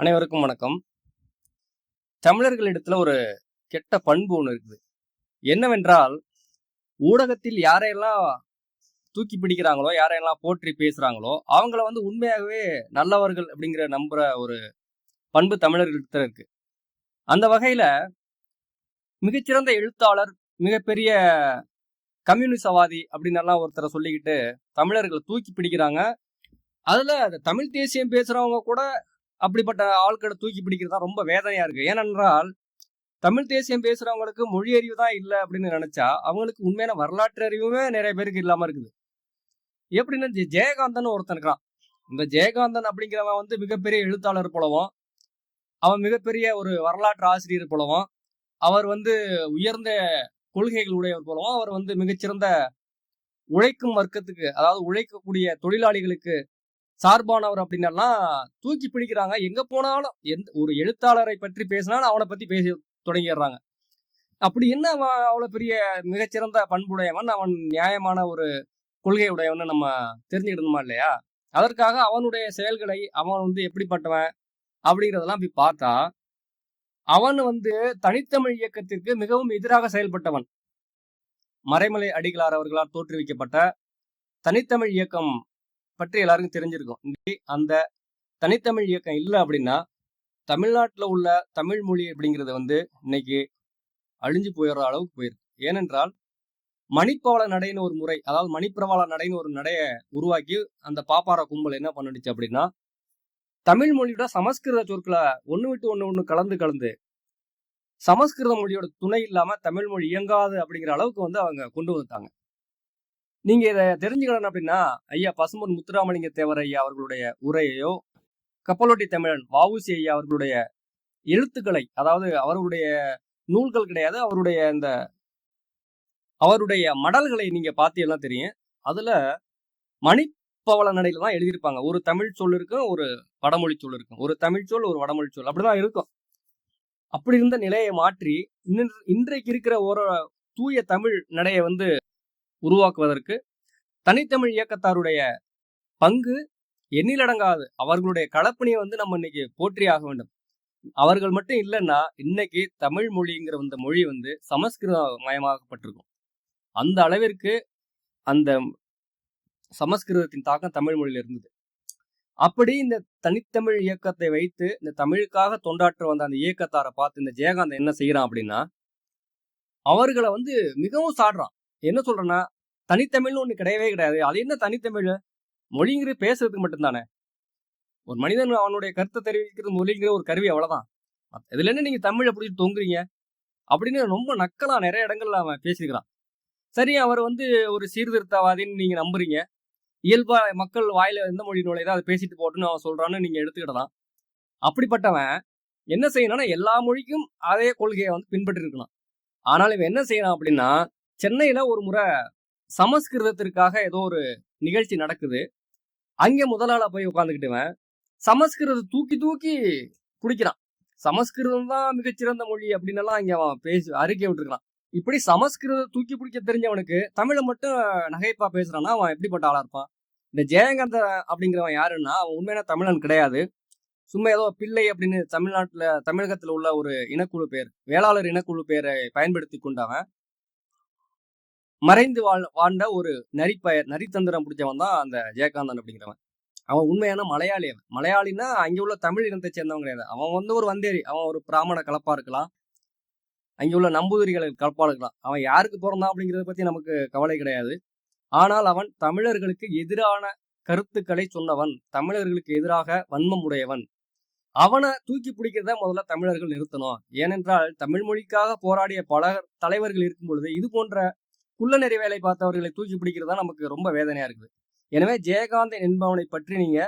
அனைவருக்கும் வணக்கம். தமிழர்களிடத்துல ஒரு கெட்ட பண்பு ஒன்று இருக்குது. என்னவென்றால் ஊடகத்தில் யாரையெல்லாம் தூக்கி பிடிக்கிறாங்களோ யாரையெல்லாம் போற்றி பேசுறாங்களோ அவங்கள வந்து உண்மையாகவே நல்லவர்கள் அப்படிங்கிற நம்புற ஒரு பண்பு தமிழர்களிடத்துல இருக்கு. அந்த வகையில மிகச்சிறந்த எழுத்தாளர் மிகப்பெரிய கம்யூனிசவாதி அப்படின்னு எல்லாம் ஒருத்தரை சொல்லிக்கிட்டு தமிழர்களை தூக்கி பிடிக்கிறாங்க. அதுல அந்த தமிழ் தேசியம் பேசுறவங்க கூட அப்படிப்பட்ட ஆட்களை தூக்கி பிடிக்கிறது தான் ரொம்ப வேதனையா இருக்கு. ஏனென்றால் தமிழ் தேசியம் பேசுறவங்களுக்கு மொழி அறிவு தான் இல்லை அப்படின்னு நினைச்சா அவங்களுக்கு உண்மையான வரலாற்று அறிவுமே நிறைய பேருக்கு இல்லாம இருக்குது. எப்படின்னா ஜெ- ஜெயகாந்தன் ஒருத்தன் இருக்கான் இந்த ஜெயகாந்தன் அப்படிங்கிறவன் வந்து மிகப்பெரிய எழுத்தாளர் போலவும் அவன் மிகப்பெரிய ஒரு வரலாற்று ஆசிரியர் போலவும் அவர் வந்து உயர்ந்த கொள்கைகள் உடையவர் போலவும் அவர் வந்து மிகச்சிறந்த உழைக்கும் வர்க்கத்துக்கு அதாவது உழைக்கக்கூடிய தொழிலாளிகளுக்கு சார்பானவர் அப்படின்னெல்லாம் தூக்கி பிடிக்கிறாங்க. எங்க போனாலும் எந்த ஒரு எழுத்தாளரை பற்றி பேசினாலும் அவனை பத்தி பேசி தொடங்கிடுறாங்க. அப்படி என்ன அவன் அவ்வளவு பெரிய மிகச்சிறந்த பண்புடையவன் அவன் நியாயமான ஒரு கொள்கை உடையவன் நம்ம தெரிஞ்சுக்கிடணுமா இல்லையா? அதற்காக அவனுடைய செயல்களை அவன் வந்து எப்படிப்பட்டவன் அப்படிங்கிறதெல்லாம் போய் பார்த்தா அவன் வந்து தனித்தமிழ் இயக்கத்திற்கு மிகவும் எதிராக செயல்பட்டவன். மறைமலை அடிகளார் அவர்களால் தோற்றுவிக்கப்பட்ட தனித்தமிழ் இயக்கம் பற்றி எல்லாருக்கும் தெரிஞ்சிருக்கும். இன்னைக்கு அந்த தனித்தமிழ் இயக்கம் இல்லை அப்படின்னா தமிழ்நாட்டில் உள்ள தமிழ் மொழி அப்படிங்கிறது வந்து இன்னைக்கு அழிஞ்சு போயிடுற அளவுக்கு போயிருக்கு. ஏனென்றால் மணிப்பவள நடைன்னு ஒரு முறை அதாவது மணிப்பிரவாள நடைன்னு ஒரு நடையை உருவாக்கி அந்த பாப்பார கும்பல் என்ன பண்ணிடுச்சு அப்படின்னா தமிழ் மொழியோட சமஸ்கிருத சொற்களை ஒன்று விட்டு ஒன்று ஒன்று கலந்து கலந்து சமஸ்கிருத மொழியோட துணை இல்லாமல் தமிழ் மொழி இயங்காது அப்படிங்கிற அளவுக்கு வந்து அவங்க கொண்டு வந்துட்டாங்க. நீங்க இதை தெரிஞ்சுக்கணும் அப்படின்னா ஐயா பசும்பொன் முத்துராமலிங்க தேவர் ஐயா அவர்களுடைய உரையையோ கப்பலோட்டி தமிழன் வஉசி ஐயா அவர்களுடைய எழுத்துக்களை அதாவது அவர்களுடைய நூல்கள் கிடையாது அவருடைய இந்த அவருடைய மடல்களை நீங்க பார்த்தீங்கன்னா தெரியும். அதுல மணிப்பவள நடையில தான் எழுதியிருப்பாங்க. ஒரு தமிழ் சொல் இருக்கும் ஒரு வடமொழி சொல் இருக்கும். ஒரு தமிழ் சொல் ஒரு வடமொழி சொல். அப்படிதான் இருக்கும். அப்படி இருந்த நிலையை மாற்றி இன்று- இன்றைக்கு இருக்கிற ஒரு தூய தமிழ் நடையை வந்து உருவாக்குவதற்கு தனித்தமிழ் இயக்கத்தாருடைய பங்கு எண்ணிலடங்காது. அவர்களுடைய களப்பணியை வந்து நம்ம இன்னைக்கு போற்றி ஆக வேண்டும். அவர்கள் மட்டும் இல்லைன்னா இன்னைக்கு தமிழ் மொழிங்கிற அந்த மொழி வந்து சமஸ்கிருத மயமாக்கப்பட்டிருக்கும் அந்த அளவிற்கு அந்த சமஸ்கிருதத்தின் தாக்கம் தமிழ் மொழியில் இருந்தது. அப்படி இந்த தனித்தமிழ் இயக்கத்தை வைத்து இந்த தமிழுக்காக தொண்டாற்ற வந்த அந்த இயக்கத்தாரை பார்த்து இந்த ஜெயகாந்தன் என்ன செய்யறான் அப்படின்னா அவர்களை வந்து மிகவும் சாடுறான். என்ன சொல்றேன்னா தனித்தமிழ்னு ஒண்ணு கிடையவே கிடையாது. அது என்ன தனித்தமிழ்? மொழிங்கிறது பேசுறதுக்கு மட்டும்தானே. ஒரு மனிதன் அவனுடைய கருத்தை தெரிவிக்கிறது மொழிங்கிற ஒரு கருவி அவ்வளவுதான். இதுல என்ன நீங்க தமிழை பிடிச்சி தொங்குறீங்க. அப்படின்னு ரொம்ப நக்கலா நிறைய இடங்கள்ல அவன் பேசியிருக்கிறான் சரி அவர் வந்து ஒரு சீர்திருத்தவாதின்னு நீங்க நம்புறீங்க. இயல்பா மக்கள் வாயில எந்த மொழி நுழையதோ அதை பேசிட்டு போட்டுன்னு அவன் சொல்றான்னு நீங்க எடுத்துக்கிடலாம். அப்படிப்பட்டவன் என்ன செய்யணும்னா எல்லா மொழிக்கும் அதே கொள்கையை வந்து பின்பற்றி இருக்கணும் ஆனால் இவன் என்ன செய்யணும் அப்படின்னா சென்னையில ஒரு முறை சமஸ்கிருதத்திற்காக ஏதோ ஒரு நிகழ்ச்சி நடக்குது. அங்கே முதலாளா போய் உட்காந்துக்கிட்டுவேன் சமஸ்கிருதத்தை தூக்கி தூக்கி பிடிக்கிறான் சமஸ்கிருதம் தான் மிகச்சிறந்த மொழி அப்படின்னு எல்லாம் இங்க அவன் பேசி அறிக்கை விட்டுருக்கான் இப்படி சமஸ்கிருதம் தூக்கி பிடிக்க தெரிஞ்சவனுக்கு தமிழை மட்டும் நகைப்பா பேசுறான்னா அவன் எப்படிப்பட்ட ஆளா இருப்பான்? இந்த ஜெயகாந்த அப்படிங்கிறவன் யாருன்னா அவன் உண்மையான தமிழன் கிடையாது. சும்மா ஏதோ பிள்ளை அப்படின்னு தமிழ்நாட்டுல தமிழகத்துல உள்ள ஒரு இனக்குழு பேர் வேளாளர் இனக்குழு பேரை பயன்படுத்தி கொண்டவன். மறைந்து வாழ் வாழ்ந்த ஒரு நரிப்பயர் நரித்தந்திரம் பிடிச்சவன் தான் அந்த ஜெயகாந்தன் அப்படிங்கிறவன். அவன் உண்மையான மலையாளி அவன். மலையாளின்னா அங்கே உள்ள தமிழ் இனத்தை சேர்ந்தவன் கிடையாது. அவன் வந்து ஒரு வந்தேரி. அவன் ஒரு பிராமண கலப்பா இருக்கலாம். அங்கே உள்ள நம்பூதிரிகள் கலப்பா இருக்கலாம். அவன் யாருக்கு பிறந்தான் அப்படிங்கிறத பத்தி நமக்கு கவலை கிடையாது. ஆனால் அவன் தமிழர்களுக்கு எதிரான கருத்துக்களை சொன்னவன். தமிழர்களுக்கு எதிராக வன்மம் உடையவன். அவனை தூக்கி பிடிக்கிறத முதல்ல தமிழர்கள் நிறுத்தணும். ஏனென்றால் தமிழ் மொழிக்காக போராடிய பல தலைவர்கள் இருக்கும் பொழுது இது போன்ற குள்ளநெறி வேலை பார்த்தவர்களை தூக்கி பிடிக்கிறது தான் நமக்கு ரொம்ப வேதனையா இருக்குது. எனவே ஜெயகாந்தன் என்பவனை பற்றி நீங்க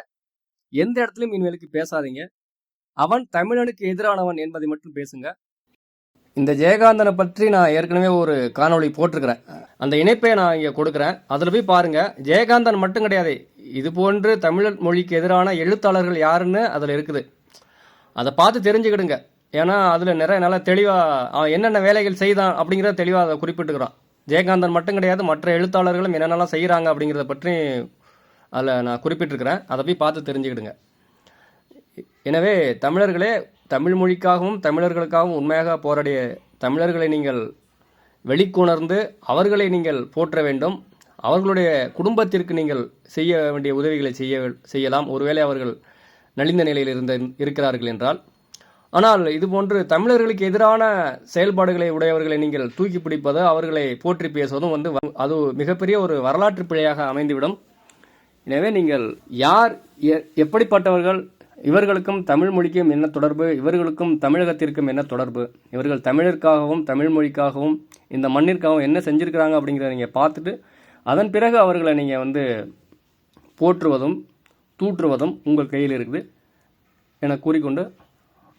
எந்த இடத்துலையும் இனிமேலுக்கு பேசாதீங்க. அவன் தமிழனுக்கு எதிரானவன் என்பதை மட்டும் பேசுங்க. இந்த ஜெயகாந்தனை பற்றி நான் ஏற்கனவே ஒரு காணொளி போட்டிருக்கிறேன். அந்த இணைப்பை நான் இங்கே கொடுக்குறேன். அதில் போய் பாருங்கள் ஜெயகாந்தன் மட்டும் கிடையாது. இது போன்று தமிழ் மொழிக்கு எதிரான எழுத்தாளர்கள் யாருன்னு அதில் இருக்குது. அதை பார்த்து தெரிஞ்சுக்கிடுங்க. ஏன்னா அதில் நிறைய நல்லா தெளிவாக அவன் என்னென்ன வேலைகள் செய்தான் அப்படிங்கிறத தெளிவாக அதை குறிப்பிட்டுக்கிறான். ஜெயகாந்தன் மட்டும் கிடையாது மற்ற எழுத்தாளர்களும் என்னென்னலாம் செய்கிறாங்க அப்படிங்கிறத பற்றி அதில் நான் குறிப்பிட்டிருக்கிறேன். அதை போய் பார்த்து தெரிஞ்சுக்கிடுங்க. எனவே தமிழர்களே தமிழ் மொழிக்காகவும் தமிழர்களுக்காகவும் உண்மையாக போராடிய தமிழர்களை நீங்கள் வெளிக்கொணர்ந்து அவர்களை நீங்கள் போற்ற வேண்டும். அவர்களுடைய குடும்பத்திற்கு நீங்கள் செய்ய வேண்டிய உதவிகளை செய்ய செய்யலாம். ஒருவேளை அவர்கள் நலிந்த நிலையில் இருந்த இருக்கிறார்கள் என்றால் ஆனால் இது போன்று தமிழர்களுக்கு எதிரான செயல்பாடுகளை உடையவர்களை நீங்கள் தூக்கி பிடிப்பது அவர்களை போற்றி பேசுவதும் வந்து வ- அது மிகப்பெரிய ஒரு வரலாற்று பிழையாக அமைந்துவிடும். எனவே நீங்கள் யார் எ- எப்படிப்பட்டவர்கள் இவர்களுக்கும் தமிழ் மொழிக்கும் என்ன தொடர்பு இவர்களுக்கும் தமிழகத்திற்கும் என்ன தொடர்பு இவர்கள் தமிழருக்காகவும் தமிழ் மொழிக்காகவும் இந்த மண்ணிற்காகவும் என்ன செஞ்சுருக்கிறாங்க அப்படிங்கிறத நீங்கள் பார்த்துட்டு அதன் பிறகு அவர்களை நீங்கள் வந்து போற்றுவதும் தூற்றுவதும் உங்கள் கையில் இருக்குது. என கூறிக்கொண்டு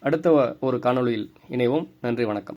அடுத்த ஒரு காணொளியில் இணைவோம். நன்றி வணக்கம்.